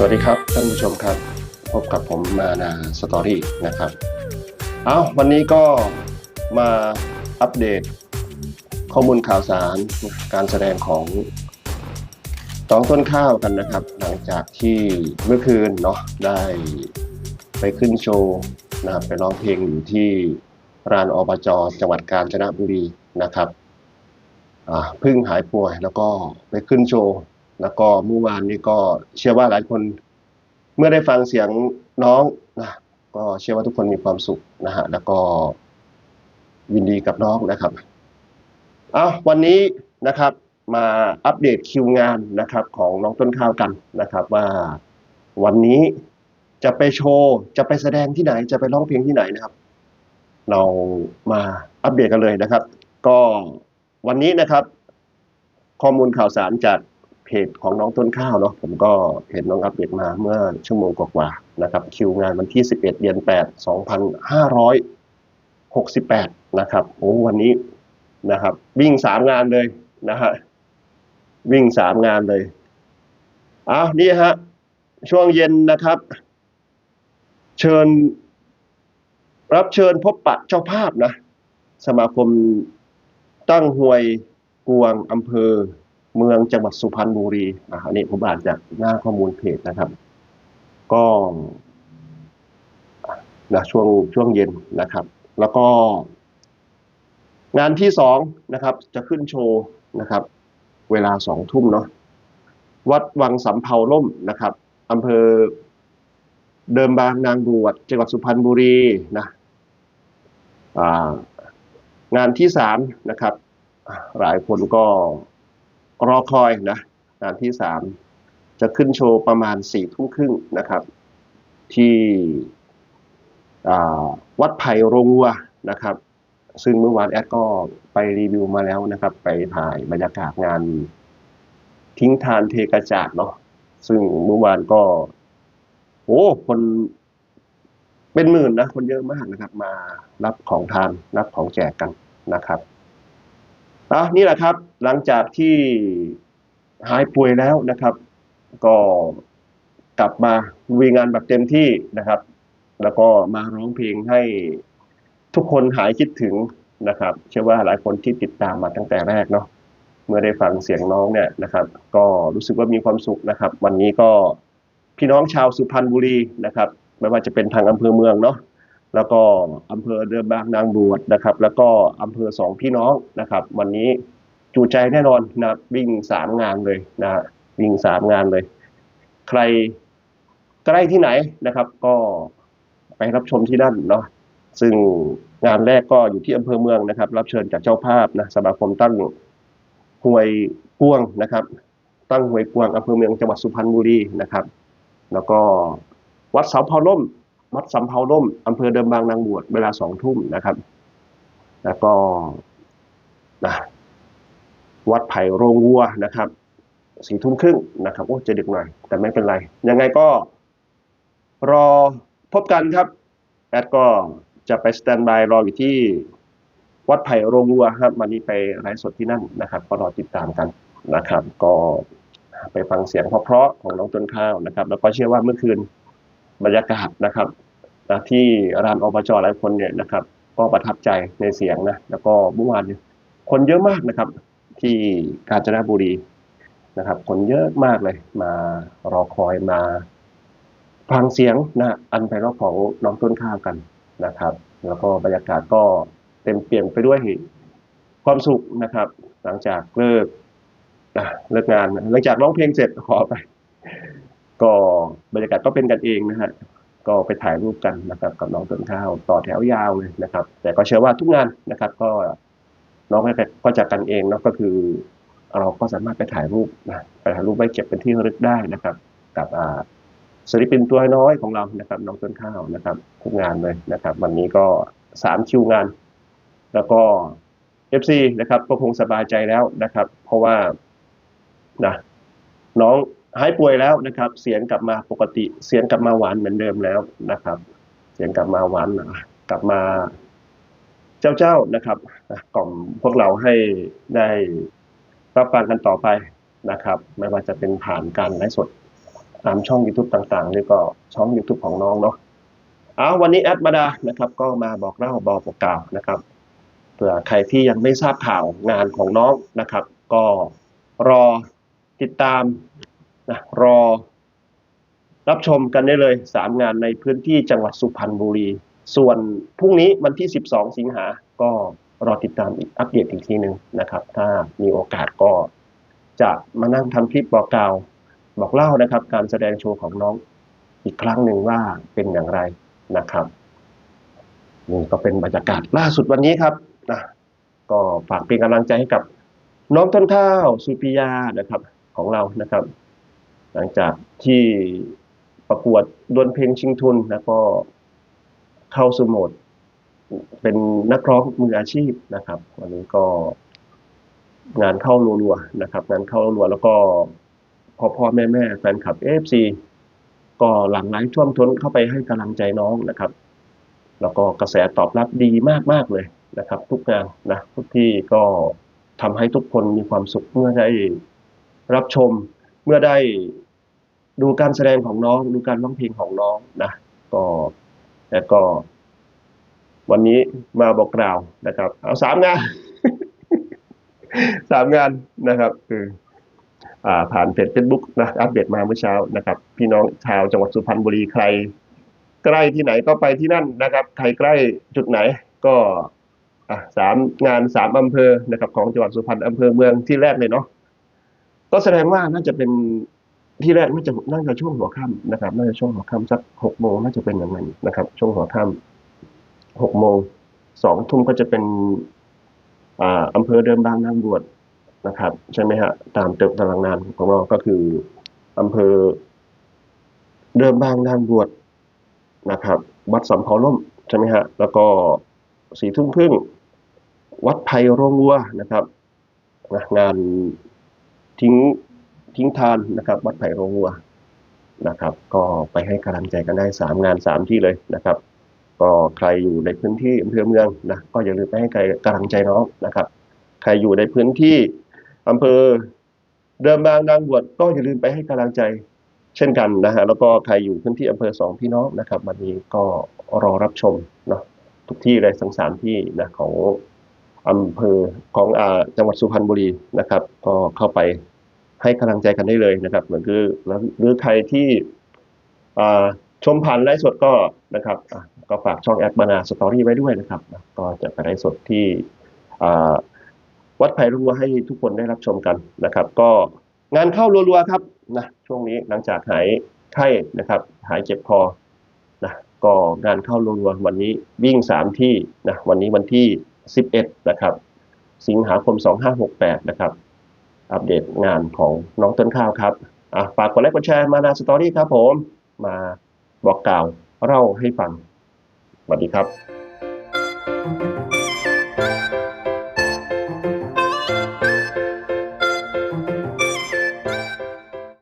สวัสดีครับท่านผู้ชมครับ พบกับผมมานาสตอรี่นะครับเอาวันนี้ก็มาอัปเดต ข้อมูลข่าวสารการแสดงของน้องต้นข้าวกันนะครับ หลังจากที่เมื่อคืนเนาะได้ไปขึ้นโชว์นะครับไปร้องเพลงอยู่ที่ร้านอบจจังหวัดกาญจนบุรีนะครับอ่าเพิ่งหายป่วยแล้วก็ไปขึ้นโชว์ แล้วก็เมื่อวานนี้ก็เชื่อว่าหลายคนเมื่อได้ฟังเสียงน้องนะก็เชื่อว่าทุกคนมีความสุขนะฮะแล้วก็ยินดีกับน้องนะครับเอาวันนี้นะครับมาอัปเดตคิวงานนะครับของน้องต้นข้าวกันนะครับ ว่าวันนี้จะไปโชว์จะไปแสดงที่ไหนจะไปร้องเพลงที่ไหนนะครับ เรามาอัปเดตกันเลยนะครับ ก็วันนี้นะครับ ข้อมูลข่าวสารจาก เพจของน้องต้นข้าวเนาะผมก็เห็นน้องอัปเดตมาเมื่อชั่วโมงกว่าๆนะครับคิวงานวันที่ 11 เดือน 8 2568 นะครับโอ้วันนี้นะครับ วิ่งสามงานเลยนะฮะวิ่งสามงานเลยเอานี่ฮะช่วงเย็นนะครับ เชิญ รับเชิญพบปะเจ้าภาพนะ สมาคมตั้งหวยกวงอำเภอ เมืองจังหวัดสุพรรณบุรีอันนี้ผมอ่านจากหน้าข้อมูลเพจนะครับ ก็นะช่วงช่วงเย็นนะครับ แล้วก็ งานที่สองนะครับ จะขึ้นโชว์นะครับ เวลาสองทุ่มเนาะวัดวังสำเภาล่มนะครับอำเภอเดิมบางนางบวชจังหวัดสุพรรณบุรีนะางานที่สามนะครับ หลายคนก็ รอคอยนะงานที่สามจะขึ้นโชว์ประมาณสี่ทุ่มครึ่งนะครับ ที่วัดไผ่โรงวัวนะครับ ซึ่งเมื่อวานแอดก็ไปรีวิวมาแล้วนะครับ ไปถ่ายบรรยากาศงานทิ้งทานเทกระจาดเนาะซึ่งเมื่อวานก็โอ้คนเป็นหมื่นนะ คนเยอะมากนะครับ มารับของทานรับของแจกกันนะครับ อะนี่แหละครับหลังจากที่หายป่วยแล้วนะครับ ก็กลับมาลุยงานแบบเต็มที่นะครับ แล้วก็มาร้องเพลงให้ทุกคนหายคิดถึงนะครับ เชื่อว่าหลายคนที่ติดตามมาตั้งแต่แรกเนาะเมื่อได้ฟังเสียงน้องเนี่ยนะครับ ก็รู้สึกว่ามีความสุขนะครับ วันนี้ก็พี่น้องชาวสุพรรณบุรีนะครับ ไม่ว่าจะเป็นทางอำเภอเมืองเนาะ แล้วก็อำเภอเดิมบางนางบวชนะครับ แล้วก็อำเภอสองพี่น้องนะครับ วันนี้จูใจแน่นอนนะบวิ่งสามงานเลยนะวิ่งสามงานเลย ใครใกล้ที่ไหนนะครับ ก็ไปรับชมที่นั่นเนาะซึ่งงานแรกก็อยู่ที่อำเภอเมืองนะครับ รับเชิญจากเจ้าภาพนะสมาคมตั้งห้วยกวงนะครับ ตั้งห้วยกวงอำเภอเมืองจังหวัดสุพรรณบุรีนะครับ แล้วก็วัดเสำเภาล่ม วัดสำเภาล่มอำเภอเดิมบางนางบวชเวลาสองทุ่มนะครับ แล้วก็นะวัดไผ่โรงวัวนะครับสี่ทุ่มครึ่งนะครับโอ้จะดึกหน่อย แต่ไม่เป็นไร ยังไงก็ รอพบกันครับ แอดก็จะไปสแตนบายรออยู่ที่วัดไผ่โรงวัวครับวันนี้ไปไลฟ์สดที่นั่นนะครับ ก็รอติดตามกันนะครับ ก็ไปฟังเสียงเพราะๆของน้องต้นข้าวนะครับ แล้วก็เชื่อว่าเมื่อคืน บรรยากาศนะครับนะที่ร้านอบจหลายคนเนี่ยนะครับ ก็ประทับใจในเสียงนะแล้วก็เมื่อวานคนเยอะมากนะครับ ที่กาญจนบุรีนะครับ คนเยอะมากเลยมารอคอยมาฟังเสียงนะอันไพเราะของน้องต้นข้าวกันนะครับ แล้วก็บรรยากาศก็เต็มเปี่ยมไปด้วยความสุขนะครับ หลังจากเลิกเลิกงานหลังจากร้องเพลงเสร็จขอไป ก็บรรยากาศก็เป็นกันเองนะฮะก็ไปถ่ายรูปกันนะครับกับน้องต้นข้าวต่อแถวยาวเลยนะครับ แต่ก็เชื่อว่าทุกงานนะครับ ก็น้องก็จะกันเองเนาะก็คือ เราก็สามารถไปถ่ายรูปนะไปถ่ายรูปไว้เก็บเป็นที่ระลึกได้นะครับ กับอ่าศิลปินตัวน้อยของเรานะครับ น้องต้นข้าวนะครับ ทุกงานเลยนะครับ วันนี้ก็สามคิวงาน แล้วก็เอฟซีนะครับก็คงสบายใจแล้วนะครับ เพราะว่านะน้อง หายป่วยแล้วนะครับ เสียงกลับมาปกติ เสียงกลับมาหวานเหมือนเดิมแล้วนะครับ เสียงกลับมาหวานนะกลับมาเจ้าเจ้าๆนะครับกล่อมพวกเราให้ได้รับฟังกันต่อไปนะครับ ไม่ว่าจะเป็นผ่านการไลฟ์สดตามช่อง YouTube ต่างๆนี่ก็ช่อง YouTube ของน้องเนาะเอาวันนี้แอดมาดานะครับ ก็มาบอกเล่าบอกกล่าวนะครับเผื่อใครที่ยังไม่ทราบข่าวงานของน้องนะครับ ก็รอติดตาม นะรอรับชมกันได้เลยสามงานในพื้นที่จังหวัดสุพรรณบุรี ส่วนพรุ่งนี้วันที่ 12 สิงหา ก็รอติดตามอีกอัปเดตอีกทีหนึ่งนะครับ ถ้ามีโอกาสก็จะมานั่งทำคลิปบอกกล่าว บอกเล่านะครับ การแสดงโชว์ของน้องอีกครั้งหนึ่งว่าเป็นอย่างไรนะครับนี่ก็เป็นบรรยากาศล่าสุดวันนี้ครับนะก็ฝากเป็นกำลังใจให้กับน้องต้นข้าวสุปิยานะครับของเรานะครับ หลังจากที่ประกวดดวลเพลงชิงทุนแล้วก็เข้าสู่โหมดเป็นนักร้องมืออาชีพนะครับวันนี้ก็งานเข้ารัวๆนะครับ งานเข้ารัวๆแล้วก็พ่อพ่อแม่แม่แฟนคลับเอฟซีก็หลังไหลท่วมท้นเข้าไปให้กำลังใจน้องนะครับ แล้วก็กระแสตอบรับดีมากๆเลยนะครับ ทุกงานนะทุกที่ก็ทำให้ทุกคนมีความสุขเมื่อได้รับชมเมื่อได้ ดูการแสดงของน้อง ดูการร้องเพลงของน้องนะก็แล้วก็ วันนี้มาบอกกล่าวนะครับ เอาสามงานสามงานนะครับ คืออ่าผ่านเพจเฟซบุ๊กนะอัปเดตมาเมื่อเช้านะครับ พี่น้องชาวจังหวัดสุพรรณบุรีใคร ใกล้ที่ไหนก็ไปที่นั่นนะครับ ใครใกล้จุดไหนก็สามงานสามอำเภอนะครับ ของจังหวัดสุพรรณอำเภอเมืองที่แรกเลยเนาะก็แสดงว่าน่าจะเป็น ที่แรกน่าจะน่าจะช่วงหัวค่ำนะครับน่าจะช่วงหัวค่ำสักหกโมงน่าจะเป็นอย่างนั้นนะครับ ช่วงหัวค่ำหกโมงสองทุ่มก็จะเป็นอ่าอำเภอเดิมบางนางบวชนะครับ ใช่ไหมฮะตามเติมตารางงานของเราก็คืออำเภอเดิมบางนางบวชนะครับวัดสำเภาล่มใช่ไหมฮะแล้วก็สี่ทุ่มครึ่งวัดไผ่โรงวัวนะครับนะงานทิ้ง ทิ้งทานนะครับวัดไผ่โรงวัวนะครับ ก็ไปให้กำลังใจกันได้สามงานสามที่เลยนะครับ ก็ใครอยู่ในพื้นที่อำเภอเมืองนะก็อย่าลืมไปให้กำลังใจน้องนะครับ ใครอยู่ในพื้นที่อำเภอเดิมบางนางบวชก็อย่าลืมไปให้กำลังใจเช่นกันนะฮะแล้วก็ใครอยู่พื้นที่อำเภอสองพี่น้องนะครับวันนี้ก็รอรับชมเนาะทุกที่เลยทั้งสามที่นะของอำเภอของอจังหวัดสุพรรณบุรีนะครับ ก็เข้าไป ให้กำลังใจกันได้เลยนะครับเหมือนคือแล้วหรือใครที่ชมผ่านไลฟ์สดก็นะครับก็ฝากช่องแอดบานาสตอรี่ไว้ด้วยนะครับ ก็จะไปไลฟ์สดที่วัดไผ่รัวให้ทุกคนได้รับชมกันนะครับ ก็งานเข้ารัวๆครับนะช่วงนี้หลังจากหายไข้นะครับ หายเจ็บคอนะก็งานเข้ารัวๆวันนี้วิ่งสามที่นะวันนี้วันที่สิบเอ็ดนะครับ สิงหาคมสองห้าหกแปดนะครับ อัปเดตงานของน้องต้นข้าวครับอะฝากกดไลค์กดแชร์มานาสตอรี่ครับผม มาบอกกล่าวเล่าให้ฟังสวัสดีครับ